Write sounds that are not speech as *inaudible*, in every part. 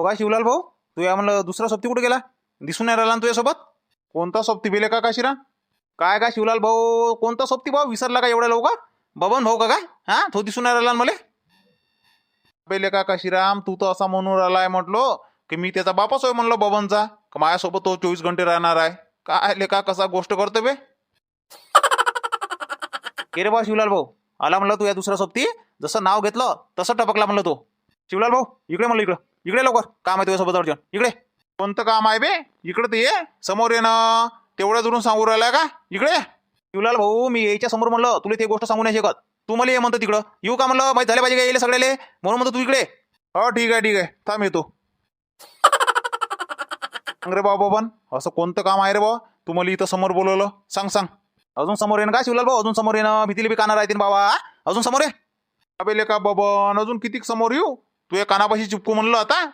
हो का शिवलाल भाऊ? तू या म्हणलं दुसरा सोबती कुठे गेला? दिसून नाही राहिला ना तुझ्यासोबत? कोणता सोबती बेले का काशिरा काय का शिवलाल भाऊ? कोणता सोबती भाऊ? विसरला का एवढ्या लवकर? बबन भाऊ का काय? हा? तो दिसून नाही राहिला मला? बेले का काशीराम तू तर असा म्हणून राहिलाय म्हटलो की मी त्याचा बापाच होय म्हणलो बबनचा. माझ्यासोबत तो चोवीस घंटे राहणार आहे? काय लेका कसा गोष्ट करतो बे? के रे बा शिवलाल भाऊ? आला म्हणलं तू या दुसरा सोबती? जसं नाव घेतलं तसं टपकला म्हणलं तो. शिवलाल भाऊ इकडे म्हणलं इकडं. इकडे लवकर. काम आहे तुझ्यासोबत अर्जन. इकडे. कोणतं काम आहे बे? इकडे ते ये. समोर ये ना. तेवढ्या दुरून सांगू राहिलाय का? इकडे. शिवलाल भाऊ मी यायच्या समोर म्हणलं तुला ते गोष्ट सांगू नाही शकत. तू मला ये म्हणतो तिकडं. येऊ का म्हणलं? माहिती झाले पाहिजे का येईल सगळ्याले? म्हणून म्हणतो तू इकडे. हो ठीक आहे ठीक आहे. थांब येतो. *laughs* सांग रे बाबा बन असं कोणतं काम आहे रे बा तू मला इथं समोर बोलवलं. सांग सांग. अजून समोर ये ना का शिवलाल भाऊ? अजून समोर ये ना. भीतीला बी काना राहतील बाबा? अजून समोर ये. अबे का बबन अजून किती समोर येऊ? तू या कानापाशी चिपकू म्हणलं आता.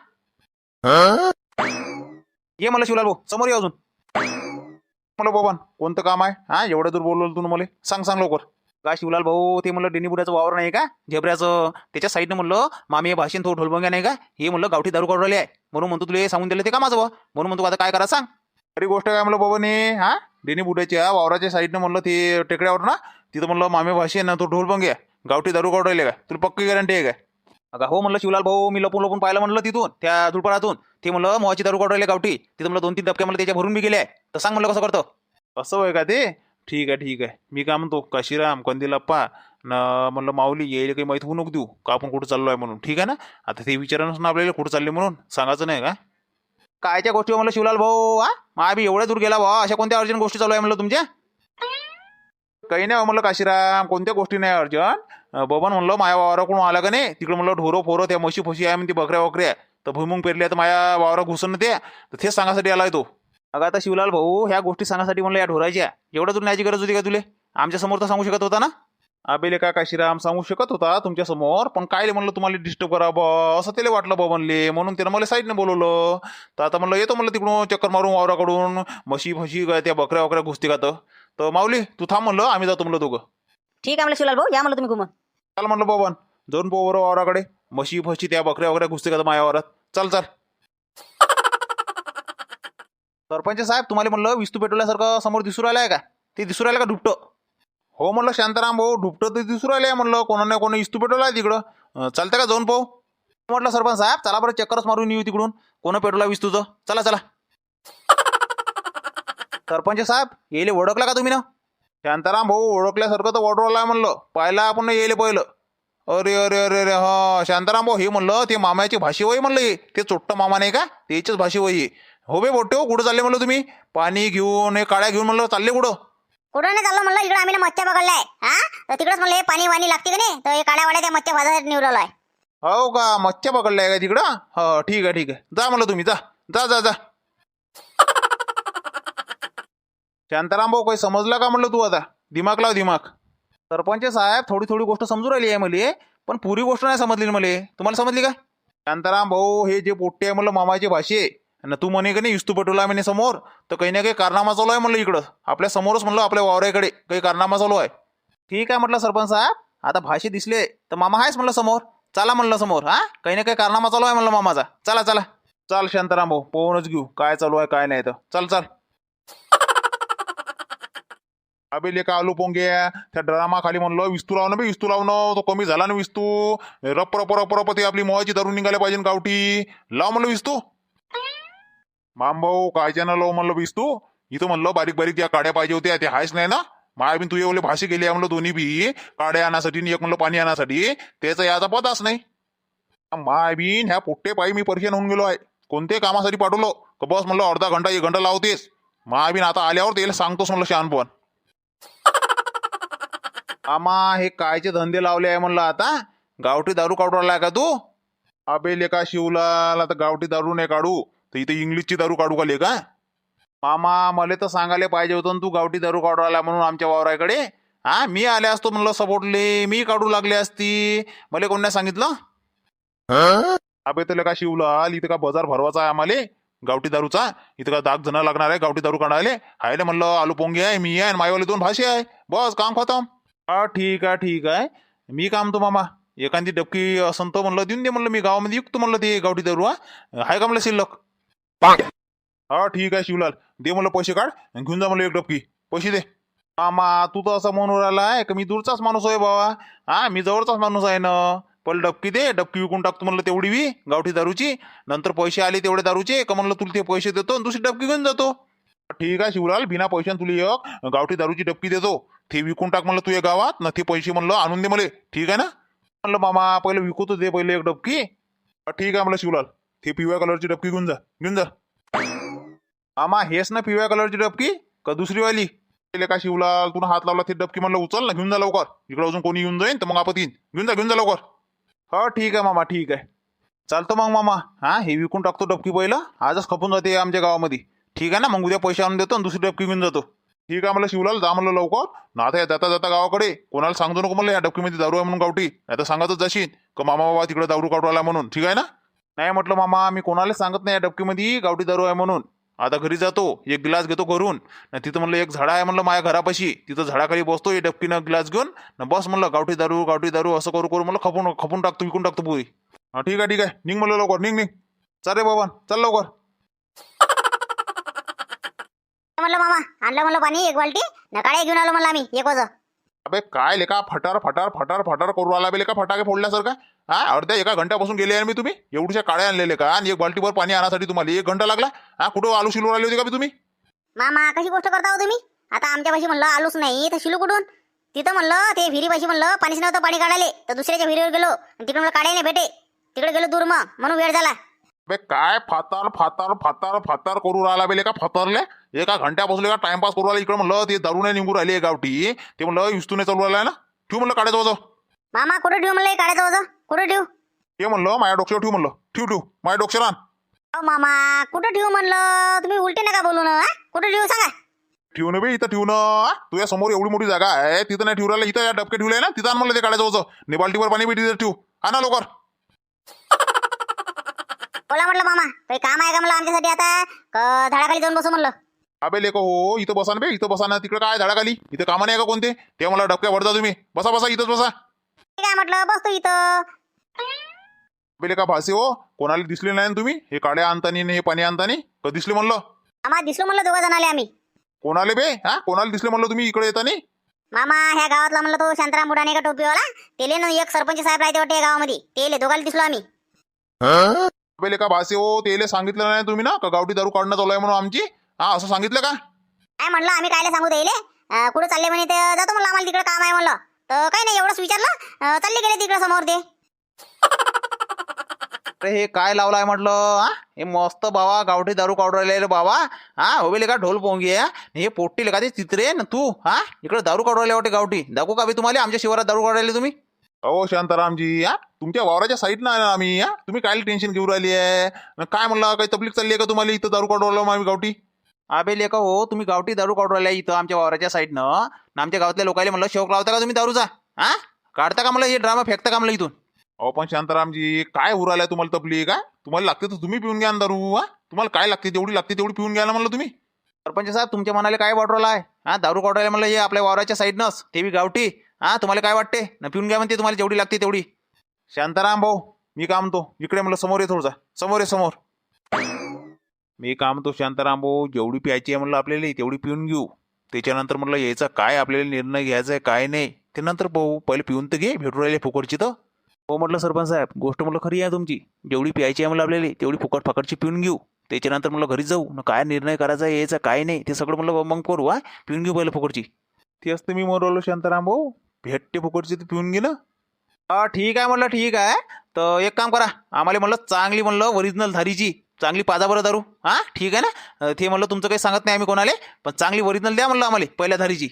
ये मला शिवलाल भाऊ समोर ये अजून. मला बाबा कोणतं काम आहे? हा एवढं दूर बोललो तू मला. सांग सांग लवकर. का शिवलाल भाऊ ते म्हणलं डेनी बुड्याचं वावर नाही का? झेबऱ्याचं त्याच्या साईडनं म्हणलं मामी हे भाषण तो ढोलबंग्या नाही का? हे म्हणलं गावठी दारू काढले आहे. म्हणून म्हणतो तुला हे सांगून दिलं ते का माझं म्हणून म्हणतो आता काय करा सांग. खरी गोष्ट काय म्हणलं बाबा ने हा डेनी बुड्याच्या वावराच्या साईडनं म्हणलं ते टेकड्यावर ना तिथं म्हणलं मामी भाषे ना तो ढोलबंग्या गावठी दारू काढले काय तुला पक्की गॅरंटी आहे काय अगं हो म्हणलं शिवलाल भाऊ मी लपून लपून पाहिलं म्हणलं तिथून त्या झुडपडातून ते म्हणलं मोहाची दारू काढले गावठी. तिथं म्हणलं दोन तीन टप्प्या मला त्याच्या भरून बी गेले आहे तर सांग म्हणलं कसं करतो? असं होय का ते? ठीक आहे ठीक आहे. मी काय म्हणतो काशीराम कंदिलप्पा न म्हणलं माऊली येईल काही माहिती होऊ नको देऊ. का आपण कुठं चाललो आहे म्हणून? ठीक आहे ना? आता ते विचारानच ना आपल्याला कुठं चालले म्हणून? सांगायचं नाही का? कायच्या गोष्टी म्हणलं शिवलाल भाऊ हा मा बी एवढ्या दूर गेला भाऊ अशा कोणत्या अर्जंट गोष्टी चालू आहे म्हणलं तुमच्या? काही नाही हो म्हणलं काशीराम कोणत्या गोष्टी नाही अर्जंट. बाबा म्हणलं माया वावराकडून आला का नाही? तिकडे म्हणलं ढोरं फोरं त्या म्हशी फशी आहे म्हणते बकऱ्या वकऱ्या. तर भुईमुंग पेरल्या तर माया वावरा घुसून ते तर तेच सांगासाठी आलाय तो. अगं आता शिवलाल भाऊ ह्या गोष्टी सांगासाठी म्हणलं या ढोराच्या. एवढं तुला न्यायची गरज होती का तुले? आमच्यासमोर तर सांगू शकत होता ना? आबेले का काशीराम सांगू शकत होता तुमच्यासमोर पण काय म्हणलं तुम्हाला डिस्टर्ब करा बा? असं त्याला वाटलं बा म्हणले. म्हणून त्यानं मला साईडनं बोलवलं. तर आता म्हणलं येतो म्हणलं तिकडून चक्कर मारून वावराकडून म्हशी फशी काय त्या बकऱ्या वकऱ्या घुसते का तर? माऊली तू थांब म्हणलं आम्ही जातो म्हणलं दोघं. ठीक आहे म्हणलं शिवलाल भाऊ या म्हणलं तुम्ही घुमून चाल म्हणलं बाबान जाऊन बरं वावराकडे म्हशी फशी त्या बकऱ्या वगैरे घुसते का माझ्या वावरात? चल चल. *laughs* सरपंच साहेब तुम्हाला म्हणलं विस्तू पेटवल्यासारखं समोर दिसू राहिलं आहे का? ते दिसू राहिलं का डुबटं हो म्हणलं शांताराम भाऊ डुबटं ते दिसू राहिले म्हणलं कोणा नाही कोणी इस्तू पेटवला आहे तिकडं चालतं का जाऊन पाहू? म्हटलं सरपंच साहेब चला बरं चक्करच मारून येऊ तिकडून. कोण पेटवला विस्तूचं? चला चला. *laughs* सरपंच साहेब येले ओळखला का तुम्ही ना? शांताराम भाऊ ओळखल्यासारखं तर ऑर्डर आहे म्हणलं. पाहिला आपण येले पहिलं. अरे अरे अरे अरे हा. शांताराम भाऊ हे म्हणलं ते मामाची भाषी वय म्हणलं हे. ते चोट्ट मामा नाही का? त्याचीच भाषी वय हे. बे बोट्टे हो कुठं चालले म्हणलं तुम्ही? पाणी घेऊन हे काळ्या घेऊन म्हणलं चालले कुठं? कुठं नाही चाललो म्हणलं इकडे आम्ही ना मच्छ्या पकडलाय. हा? तर तिकडेच म्हणलं हे पाणी वाणी लागते का नाही? तर हे काळ्या वाड्या त्या मच्छ्या भाजासाठी निवडलो आहे हो का? मच्छ्या पकडलाय का तिकडं? हो ठीक आहे ठीक आहे. जा म्हणलं तुम्ही जा. जा जा जा. शांताराम भाऊ काही समजला का म्हणलं तू आता? दिमाग लाव दिमाग. सरपंच साहेब थोडी थोडी गोष्ट समजू राहिली आहे मला पण पुरी गोष्ट नाही समजली मला. तुम्हाला समजली का? शांताराम भाऊ हे जे पोट्टे आहे म्हणलं मामाची भाषे आणि तू म्हणे का नाही इस्तू पटवला म्हणे समोर तर काही ना काही कारनामा चालू आहे म्हणलं इकडं. आपल्या समोरच म्हणलं आपल्या वावऱ्याकडे काही कारनामा चालू आहे. ठीक आहे म्हटलं सरपंच साहेब आता भाषे दिसले तर मामा आहेच म्हणलं समोर. चला म्हणलं समोर हा? काही ना काही कारनामा चालू आहे म्हणलं मामाचा. चला चला. चाल शांताराम भाऊ पोहूनच घेऊ. काय चालू आहे काय नाही तर. चल चल. अबे लेका आलू पोंग्या त्या ड्रामा खाली म्हणलं विस्तू लावणं बे विस्तू लावणं तो कमी झाला ना विस्तू. रप रप रप रप ते आपली मोहाची धरून निघाल्या पाहिजे गावठी. लाव म्हणलं विस्तू. मामभाऊ काय ना लाव म्हणलं विस्तू. इथं म्हणलं बारीक बारीक त्या काड्या पाहिजे होत्या ते हायच नाही ना. माय बिन तू एवढे भाषे गेली म्हणलं दोन्ही बी. काड्या आणण्यासाठी आणि एक म्हणलं पाणी आणण्यासाठी त्याचा याचा पदाच नाही. माय बिन ह्या पोट्टे पायी मी परेशान होऊन गेलो आहे. कोणत्याही कामासाठी पाठवलो. बस म्हणलं अर्धा घंटा एक घंटा लावतेस. माय बिन आता आल्यावर त्याला सांगतोस म्हणलं शहाणपण. आमा हे कायचे धंदे लावले आहे म्हणलं आता? गावठी दारू काढू राहिला का तू? अबे लेका शिवलाल आता गावठी दारू नाही काढू. तर इथे इंग्लिशची दारू काढू का लेका मामा मला तर सांगायला पाहिजे होतं ना तू गावठी दारू काढू राहिला म्हणून आमच्या वावराकडे. हा मी आले असतो म्हणलं सपोर्टले. मी काढू लागले असती. मला कोण नाही सांगितलं अबे तर का शिवलाल इथं का बाजार भरवाचा आहे आम्हाला? गावठी दारूचा? इथं का दाग जण लागणार आहे गावठी दारू काढायला? हायले म्हणलं आलू पोंगे आहे मी आहे आणि मायवाले दोन भाषे आहे. बस काम खतम. हा ठीक आहे ठीक आहे. मी काम तो मामा. एखादी डबकी असं तर म्हणलं देऊन दे म्हणलं मी गावामध्ये विकतो म्हणलं ते गावठी दारू हा. आहे का म्हणलं शिल्लक? हा ठीक आहे शिवलाल. दे म्हणलं पैसे काढ आणि घेऊन जा म्हणलं एक डबकी. पैसे दे. मामा तू तर असं म्हणून राहिला आहे का मी दूरचाच माणूस आहे बाबा. हा मी जवळचाच माणूस आहे ना. पहिले डबकी दे डबकी विकून टाकतो म्हणलं तेवढी वी गावठी दारूची. नंतर पैसे आले तेवढे दारूचे का म्हणलं तुला ते पैसे देतो आणि दुसरी डबकी घेऊन जातो. ठीक आहे शिवलाल बिना पैशाने तुला एक गावठी दारूची डबकी देतो. ते विकून टाक म्हणलं तू या गावात ना ते पैसे म्हणलं आणून दे मला. ठीक आहे ना? म्हणलं मामा पहिले विकतो दे पहिले एक डबकी. ठीक आहे म्हणलं शिवलाल. ते पिवळ्या कलरची डबकी घेऊन जा घेऊन जा. मामा हेच ना पिवळ्या कलरची डबकी? का दुसरी वाली पहिले का शिवलाल तुला हात लावला ते डबकी म्हणलं उचल ना घेऊन जा लवकर. इकडं अजून कोणी येऊन जाईन तर मग आपण येईन. घेऊन जा घेऊन जा लवकर. हो ठीक आहे मामा ठीक आहे. चालतो मग मामा. हा हे विकून टाकतो डबकी पहिलं आजच खपून जाते आमच्या गावामध्ये. ठीक आहे ना? मग उद्या पैसे आणून देतो आणि दुसरी डबकी घेऊन जातो. ठीक आहे मला शिवलाल जा म्हणलं लवकर. ना आता या जाता जाता गावाकडे. कोणाला सांगतो नको मला या डबकीमध्ये दारू आहे म्हणून गावठी. नाही तर सांगतच जाशील. का मामा बाबा तिकडे दारू काढू आला म्हणून? ठीक आहे ना? नाही म्हटलं मामा मी कोणाला सांगत नाही या डबकीमध्ये गावठी दारू आहे म्हणून. आता घरी जातो एक ग्लास घेतो घरून. न तिथं म्हणलं एक झाडा आहे म्हणलं माझ्या घरापाशी. तिथं झाडाखाली बसतो हे डबकीनं ग्लास घेऊन. न बस म्हणलं गावठी दारू गावठी दारू असं करू करू म्हणलं खपून खपून टाकतो विकून टाकतो पुरी. हा ठीक आहे ठीक आहे. निघ म्हणलं लवकर निघ निघ. चाल रे बाबा चल लवकर. *laughs* म्हणलं मामा आणलं म्हणलं पाणी एक बाल्टी. नकाळे घेऊन आलो म्हणलं आम्ही एक वजं. अबे काय लेका फटार फटार फटार फटार करू आला बे लेका फटाके फोडल्यासारखा? हा अर्ध्या एका घंट्यापासून गेले आहे मी तुम्ही? एवढ्या काळ्या आणलेले का आणि एक बाल्टीवर पाणी आणण्यासाठी तुम्हाला एक घंटा लागला? हा कुठं आलू शिलू आली होती का तुम्ही? मामा कशी गोष्ट करता हो तुम्ही? आता आमच्या पाशी म्हणलं आलोच नाही तर शिलू कुठून? तिथं म्हणलं ते विहिरी पाशी म्हणलं पाणीच नव्हतं पाणी काढायला. तर दुसऱ्याच्या विहिरीवर गेलो आणि तिकडे म्हणलं काढायला भेटे. तिकडे गेलो दूर मग म्हणून वेळ झाला. बे काय फातार फातार फातार फातार करू राहिला बेले का फातारले? एका घंट्यापासून का टाइमपास करू राहिला इकडे म्हणलं ते दारू नाही निघू राहिली गावठी. ते म्हणलं इस्तूने चालू राहिला ना? ठेव म्हणलं काढायचं होतं मामा कुठं ठेवू म्हणलं हे काढायचं होतं कुठं ठेवू? ते म्हणलं माझ्या डोक्यावर ठेव म्हणलं. ठेव ठेव. माझ्या डोक्यावर आण. अहो मामा कुठं ठेवू म्हणलं? तुम्ही उलटे नका बोलू ना हा? कुठं ठेवू सांगा? ठेवू ना बे इथं ठेवू ना तुझ्या समोर एवढी मोठी जागा आहे तिथं नाही ठेवू राहिला. इथं या डबके ठेवले ना? तिथं आण म्हणलं ते काढायचं होतं ने बाल्टीवर पाणी बिटी ठेवू. आणा लवकर. बोला म्हटलं मामा. काही काम आहे का म्हणलं आमच्यासाठी आता? क- झाडाखाली जाऊन बसू म्हणलं? अबे लेको हो इथं बसा ना बे इथं बसा ना. तिकडे काय झाडाखाली? इथं कामा नाही का कोणते? ते मला डबक्या वरता तुम्ही. बसा बसा इथंच बसा. ठीक आहे म्हटलं बसतो इथं. अबे लेका भासे हो कोणाला दिसले नाही ना तुम्ही? हे काड्या आणतानी आणि हे पाणी आणतानी का दिसले म्हणलं? आम्हाला दिसलो म्हणलं दोघं जण आले आम्ही. कोणाले बे? हा? कोणाला दिसले म्हणलं तुम्ही इकडे येतानी? मामा ह्या गावातला म्हणलं तो शांताराम बुडाने का टोपीवाला? तेले ना एक सरपंच साहेब राहते वाटते या गावामध्ये. तेले दोघाला दिसलो आम्ही. अबे लेका भासे हो तेले सांगितलं नाही तुम्ही ना? का गावठी दारू काढणं चालू आहे म्हणून आमची? हा असं सांगितलं का? काय म्हणलं? आम्ही कायले सांगू अं, कुठं चालले म्हणे ते? जातो म्हणलं आम्हाला तिकडे काम आहे म्हणलं. तर काही नाही एवढंच विचारलं. चालले गेले तिकडे समोर ते. *laughs* अरे हे काय लावलाय म्हटलं? हा? हे मस्त बाबा गावठी दारू काढू राहिले बाबा. हा होबेले का ढोल पोंगी आहे? हे पोट्टी का ते चित्रे? ना तू हा? इकडे दारू काढू राहिले वाटते गावठी. दाखवू का बे तुम्हाला? आमच्या शिवारात दारू काढू राहिले तुम्ही? अहो शांतारामजी हा तुमच्या वावराच्या साईडनं आहे ना आम्ही हा तुम्ही काय टेन्शन घेऊ राहिली आहे? न काय म्हणलं काही तकलीफ चालली आहे का तुम्हाला इथं दारू काढू राहिलो आम्ही गावठी? अबे लेका हो तुम्ही गावठी दारू काढू राहिल्या इथं आमच्या वावराच्या साईडनं न. आमच्या गावातल्या लोकांना म्हणलं शौक लावता का तुम्ही दारूचा? हा? काढता का मला हे ड्रामा फेकता का मला इथून? अहो पण शांतारामजी काय उरायला तुम्हाला तपली का तुम्हाला लागते तर तुम्ही पिऊन घ्या ना दारू हा? तुम्हाला काय लागते तेवढी लागते तेवढी पिऊन घ्या ना म्हणलं तुम्ही? सरपंच साहेब तुमच्या मनाला काय वाटवलं आहे हा दारू काढायला म्हणलं हे आपल्या वावराच्या साईडनंच ते बी गावठी. हा तुम्हाला काय वाटते? ना पिऊन घ्या म्हणते तुम्हाला जेवढी लागते तेवढी. शांताराम भाऊ मी काम म्हणतो इकडे म्हटलं समोर ये थोडसा. समोर ये समोर. मी काम म्हणतो शांताराम भाऊ जेवढी प्यायची आहे म्हणलं आपल्याला तेवढी पिऊन घेऊ. त्याच्यानंतर म्हटलं यायचा काय आपल्याला निर्णय घ्यायचा आहे काय नाही. ते नंतर भाऊ पहिले पिऊन तर घे भेटू राहिले फुकटची तर. हो म्हटलं सरपंच साहेब गोष्ट म्हटलं खरी आहे तुमची. जेवढी प्यायची आहे म्हणलं आपल्याला तेवढी फुकट फाकटची पिऊन घेऊ. त्याच्यानंतर म्हटलं घरी जाऊ. न काय निर्णय करायचा यायचा काय नाही. ते सगळं म्हटलं मग करू हा. पिऊन घेऊ पहिलं फुकटची. तेच तर मी म्हणलो शांताराम भाऊ. भेटते फुकटची तर पिऊन ना हा ठीक आहे म्हणलं ठीक आहे. तर एक काम करा आम्हाला म्हणलं चांगली म्हणलं ओरिजिनल धारीची चांगली पाजा बरं दारू हा ठीक आहे ना? ते म्हणलं तुमचं काही सांगत नाही आम्ही कोणाला पण चांगली ओरिजिनल द्या म्हणलं आम्हाला पहिल्या धारीची.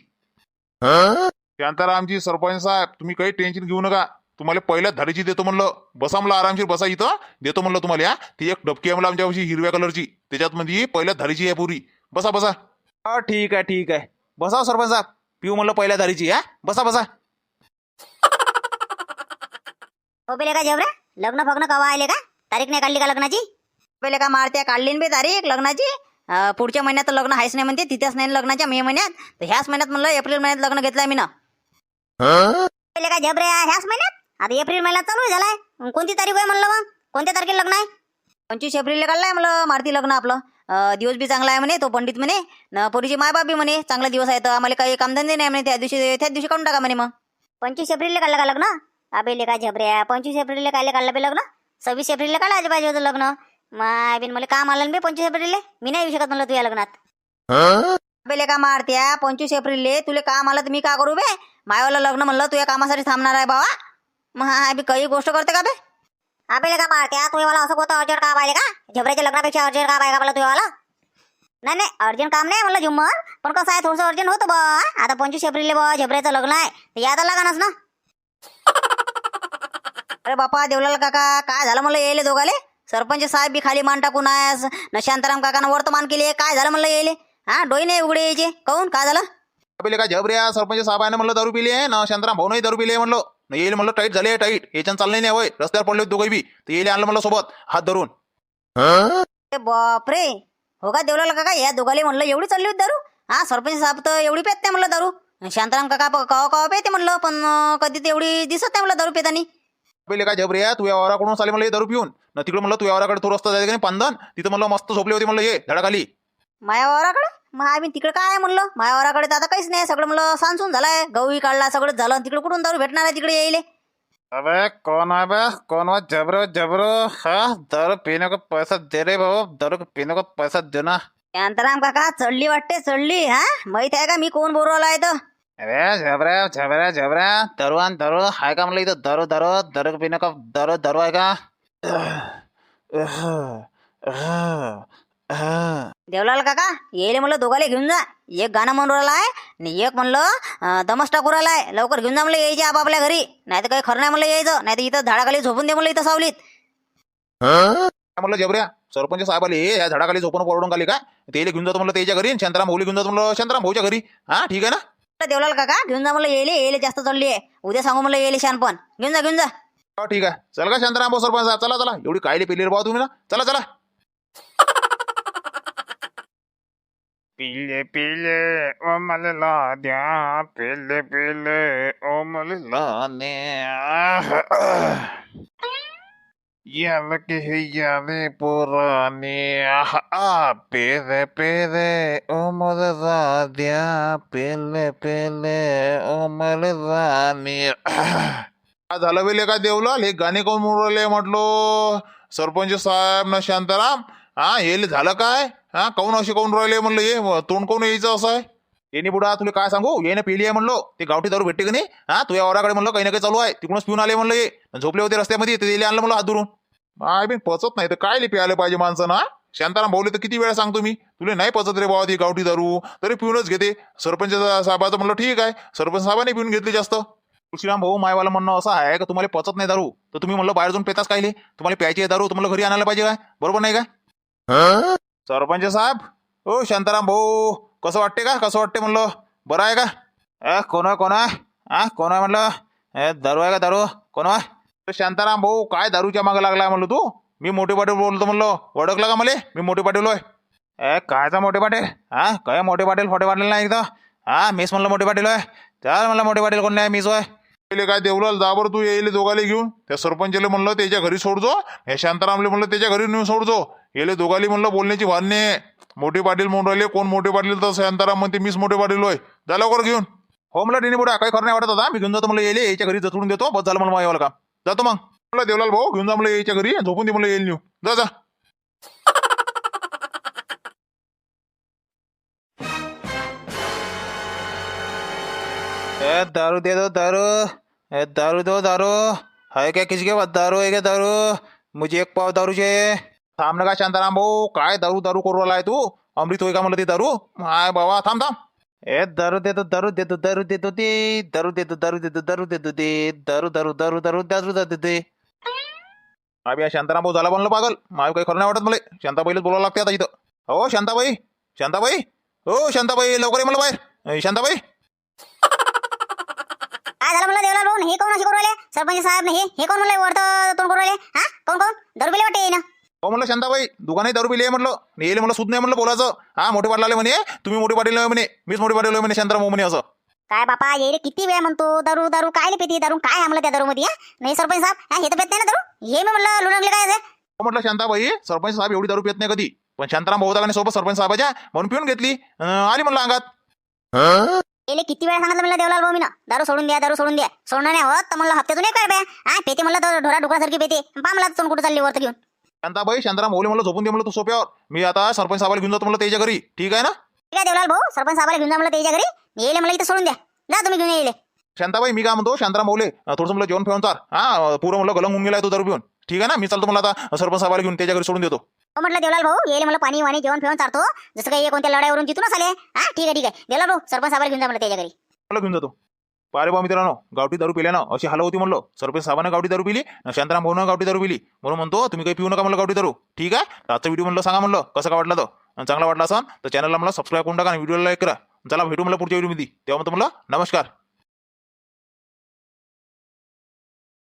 शांतारामजी सरपंच साहेब तुम्ही काही टेन्शन घेऊ नका. तुम्हाला पहिल्या धारीची देतो म्हणलं. बसा म्हणलं आरामशीर बसा इथं. देतो म्हणलं तुम्हाला हा. ती एक डबकी आहे म्हणलं आमच्यापाशी हिरव्या कलरची. त्याच्यात मध्ये पहिल्या धारीची आहे पुरी. बसा बसा. हा ठीक आहे ठीक आहे. बसा हो सरपंच साहेब. पिऊ म्हणलं पहिल्या धारीची हा? बसा बसा. *laughs* हो बेले का जेवढे? लग्न फग्न कवा आले का? तारीख नाही काढली का लग्नाची? पहिले का मारत्या काढली बे तारीख लग्नाची. अं, पुढच्या महिन्यात तर लग्न आहेच नाही म्हणते तिथेच नाही ना लग्नाच्या मे महिन्यात. तर ह्याच महिन्यात म्हणलं एप्रिल महिन्यात लग्न घेतलंय मी ना पहिले का जबरे ह्याच महिन्यात? आता एप्रिल महिना चालू झालाय. मग कोणती तारीख आहे म्हणलं मग? कोणत्या तारखेला लग्न आहे? पंचवीस एप्रिलला काढलाय मला मारुती लग्न आपलं. दिवस बी चांगला आहे म्हणे तो पंडित म्हणे. न पोरीची मायबाप बी म्हणे चांगला दिवस आहे तर आम्हाला काही कामधंदे नाही म्हणे त्या दिवशी त्याच दिवशी काढून टाका म्हणे मग. पंचवीस एप्रिलला काढलं का लग्न? अबे लेका झबऱ्या पंचवीस एप्रिलला काढलं काढलं बे लग्न? सव्वीस एप्रिलला काढायचं पाहिजे होतं लग्न. माय बिन मला काम आलं बे पंचवीस एप्रिलला? मी नाही येऊ शकत म्हणलं तुझ्या लग्नात. बेले का मारत्या पंचवीस एप्रिलले तुले काम आलं तर मी का करू बे? मायवाला लग्न म्हणलं तुझ्या कामासाठी थांबणार आहे बाबा. मग हा बी काही गोष्ट करते का बे? अबे लेका मारत्या तुम्ही मला असं कोणतं अर्जंट काम आहे का? झबऱ्याच्या लग्नापेक्षा अर्जंट काम आहे का मला? तुझ्या नाही नाही अर्जंट काम नाही म्हणलं झुम्मर पण कसं आहे थोडंसं अर्जंट होतं बा. आता पंचवीस एप्रिलला बा झबऱ्याचं लग्न आहे. तर यादा लागणारच ना. *laughs* अरे बापा देवलाल काका काय झालं म्हणलं येले दोघाले? सरपंच साहेब बी खाली मान टाकून आहे न शांताराम काकानं वर्तमान केले. काय झालं म्हणलं येले हा डोई नाही उघडे यायचे. काहून काय झालं? काय जबऱ्या सरपंच साहेबाने म्हणलं दारू पिली आहे. ना शांताराम भाऊ नाही दारू पिली आहे म्हणलं. येईल म्हणलं टाईट झाले टाईट. याच्यानं चाललं नाही होय. रस्त्यावर पडले दोघे बी. तर येईल आणलं म्हणलं सोबत. हात धरून. बापरे. हो का देवलाल काका या दोघाले म्हणलं एवढी चालली होती दारू? हा सरपंच साहेब तर एवढी पेत नाही म्हणलं दारू. शांताराम काका प- कवा कवा पेते म्हणलं पण अं, कधी ते एवढी दिसत नाही म्हणलं दारू पेतानी. पहिले काय जबऱ्या तू या वावराकडून चाले म्हणलं हे दारू पिऊन. न तिकडे म्हणलं तू या वावराकडे तो रस्ता जायचं का नाही पांदन तिथं म्हणलं मस्त झोपले होते म्हणलं हे झाडाखाली माया वावराकडे? मग आम्ही तिकडे काय आहे म्हणलं माया वावराकडे तर आता काहीच नाही सगळं म्हणलं सांसून झालाय गहूही काढला सगळं झालं तिकडे कुठून दारू भेटणार आहे तिकडे यायले अबे कौन है बे कौन वो जबरो जबरो हाँ दारू पीने को पैसा दे रहे बाबू दारू को पीने को पैसा देना शांताराम काका चढली वाटते चढली हा माहीत आहे का मी कोण बोलवला आहे तर अरे झबऱ्या झबऱ्या झबऱ्या दारू आण दारू आहे का म्हणलं इथं दारू दारू दारू पिणं का दारू दारू आहे का देवलाल काका येले म्हणलं दोघाले घेऊन जा. एक गाणं म्हणून राहिला आहे आणि एक म्हणलं दमस टाकू राहिला आहे. लवकर घेऊन जा म्हणलं यायचे आपापल्या घरी. नाही तर काही खरं नाही म्हणलं यायचं. नाही तर इथं झाडाखाली झोपून दे म्हणलं इथं सावलीत. म्हणलं जबऱ्या सरपंच साहेब आले. या झाडाखाली झोपून परवडून आली का? ते घेऊन जातो म्हणलं त्याच्या घरी. आणि शांताराम भाऊली घेऊन जातो म्हणलं शांताराम भाऊच्या घरी. हा ठीक आहे ना? म्हणलं, देवलाल काका घेऊन जा म्हणलं येले येले जास्त चढली आहे. उद्या सांगू म्हणलं येले शानपण घेऊन जा घेऊन जा. हो ठीक आहे. चल का शांताराम भाऊ सरपंच साहेब? चला चला. एवढी कायली पिली रे भाऊ तुम्ही ना? चला चला. पिले पीले, ओ मला ला द्या, पिले पिले, ओ मला ला याल के याले पुराने। आ पेरे पेरे ओ मला ला द्या, पिले पिले, ओ मला राने काय झालं वेले का देवलाल? हे गाणे कोण मुरले म्हटलो? सरपंच साहेब ना शांताराम? हा, हे झालं काय? हा काऊन असे काऊन राहिले म्हणलं ये तोंड कोण यायचं असं आहे? येणे बुडा तुला काय सांगू? येणे पिली आहे म्हणलो. ते गावठी दारू भेटते की नाही? हा तुझ्या वराकडे म्हणलं काही ना काही चालू आहे. तिकडूनच पिऊन आले म्हणलं ये झोपले होते रस्त्यामध्ये ते दिले आणलं म्हणलं हात धरून आय बी पचत नाही तर काय लिपी आले पाहिजे माणसं ना शांताराम भाऊले तर किती वेळा सांगतो मी तुला नाही पचत रे बाबा ती गावठी दारू. तरी पिऊनच घेते. सरपंच साहेबाचं म्हणलं ठीक आहे. सरपंच साहेबाने पिऊन घेतली जास्त. तुळशीराम भाऊ मायवाला म्हणणं असं आहे का तुम्हाला पचत नाही दारू? तर तुम्ही म्हणलं बाहेर जाऊन पेताच कायले. तुम्हाला प्यायची दारू तुम्हाला घरी आणायला पाहिजे काय? बरोबर नाही काय सरपंच साहेब ओ शांताराम भाऊ कसं वाटते का? कसं वाटते म्हणलं? बरं आहे का? ए कोण आहे कोण आहे? हा कोण आहे म्हणलं? ए दारू आहे का दारू? कोण आहे? शांताराम भाऊ काय दारूच्या मागं लागलाय म्हणलं तू? मी मोठे पाटील बोलतो म्हणलं. ओळखलं का मला? मी मोठे पाटील होय. ए कायचा मोठे पाटील? हा काय मोठे पाटील फोटे पाटील नाही एकदा? हा मीच म्हणलं मोठे पाटील होय. त्या म्हणलं मोठे पाटील कोण नाही मीच होय. पहिले काय देवलाल जाबर तू येईल दोघाले घेऊन? त्या सरपंचले म्हणलं त्याच्या घरी सोडजो. हे शांतारामले म्हणलं त्याच्या घरी नेऊन सोडजो. येले दोघाली म्हणलं बोलण्याची भान्य नाही मोठे पाटील म्हणून राहिले. कोण मोठे पाटील? तर शांताराम म्हणते मीच मोठे पाटील होय. झालं लवकर घेऊन. हो मला डिनी बुडा काही खरं नाही वाटत होता. मी घेऊन जातो म्हणलं येईल याच्या घरी जतून देतो. बस झालं मला मायावाला काम. जातो मग. म्हणलं देवलाल भाऊ घेऊन जा म्हणलं याच्या घरी. झोपून दे म्हणलं येईल न्यू. जा जा. दारू दे दो दारू. ए दारू दो दारू. है क्या किसके पास दारू है क्या दारू? मुझे एक पाव दारू चाहिए. थांब ना का शांताराम भाऊ काय दारू दारू करू आलाय तू अमृत होय का म्हणलं ते दारू हाय बाबा थांब थांब ए दारू देतो दारू देतो दारू देतो ते दारू देतो दारू देतो दारू देतो ते दारू दारू दारू दारू दारू देतो ते अभि या शांताराम भाऊ झाला बनलो पागल माय काही खरं नाही वाटत मला शांताबाईलाच बोलावं लागते आता इथं हो शांताबाई शांताबाई हो शांताबाई लवकर ये मला बाहेर ए, शांताबाई काय झालं म्हणलं देवलाल भाऊ हे कोण अशी करू राहिले सरपंच साहेब हे हे कोण म्हणलं वरतं तोंड करू राहिले हा कोण कोण दरबिले वाटते ना हो म्हणलं शांताबाई दुकानही दारू पिली आहे म्हटलं येईल म्हणलं सुद्धा नाही म्हणलं बोलायचं. हा मोठे पाटील आले म्हणे तुम्ही मोठे पाटील आहे म्हणे मीच मोठे पाटील आहे म्हणे शांताराम म्हणे असं. काय बापा येईल किती वेळ म्हणतो दारू दारू काय पेती दारू काय आहे म्हणलं त्या दारू मध्ये नाही सरपंच साहेब हा, तर पेत नाही ना दारू? हे मी म्हणलं लुडंगले काय? हो म्हटलं शांताबाई सरपंच साहेब एवढी दारू पित नाही कधी. पण शांताराम भाऊ होता सोबत सरपंच साहेबाच्या म्हणून पिऊन घेतली. आली म्हणलं अंगात. गेले किती वेळा सांगितलं म्हणलं देवलाल भाऊ मी ना दारू सोडून द्या दारू सोडून द्या. सोडणार नाही होत तर म्हणलं हप्त्यातून एक प्या हा पेते म्हणलं ढोरा डुकरासारखी पेते. पामला तोंड कुठं चालली वरती घेऊन? शांताबाई शांताराम भाऊले म्हणलं झोपून दे म्हणलं तू सोप्यावर. मी आता सरपंच साहेबाला घेऊन जातो म्हणलं त्याच्या घरी. ठीक आहे ना? ठीक आहे देवलाल भाऊ सरपंच साहेबाला घेऊन जा म्हणलं त्याच्या घरी. येईल मला इथं सोडून द्या. जा तुम्ही घेऊन येईल. शांताबाई मी काय म्हणतो शांताराम भाऊले अं, थोडंसं म्हणलं जेवण फेवून चार हा पुरं म्हणलं गलंगून गेलाय तो दारू पिऊन. ठीक आहे ना? मी चालतो मला आता सरपंच साहेबाला घेऊन त्याच्या घरी सोडून देतो. हो म्हटलं देवलाल भाऊ येईल मला पाणी वाणी जेवण फेवून चारतो जसं काही कोणत्या लढाईवरून जिथूनच आले. हा ठीक आहे ठीक आहे. देवलाल भाऊ सरपंच साहेबाला घेऊन जा म्हणलं त्याच्या घरी. मला घेऊन जातो. पारे बा मित्रांनो गावठी दारू पिल्यानं अशी हाल होती म्हणलं. सरपंच साहेबानं गावठी दारू पिली आणि शांताराम भाऊनं गावठी दारू पिली. म्हणून म्हणतो तुम्ही काही पिऊ नका म्हणलं गावठी दारू. ठीक आहे? रातचा आजचा व्हिडिओ म्हणलं सांगा म्हणलं कसं काय वाटलं तो आणि चांगला वाटला असाल तर चॅनलला मला सबस्क्राईब करून टाका आणि व्हिडिओला लाईक करा. चला भेटू म्हणलं पुढच्या व्हिडिओमध्ये तेव्हा म्हणतो म्हणलं नमस्कार.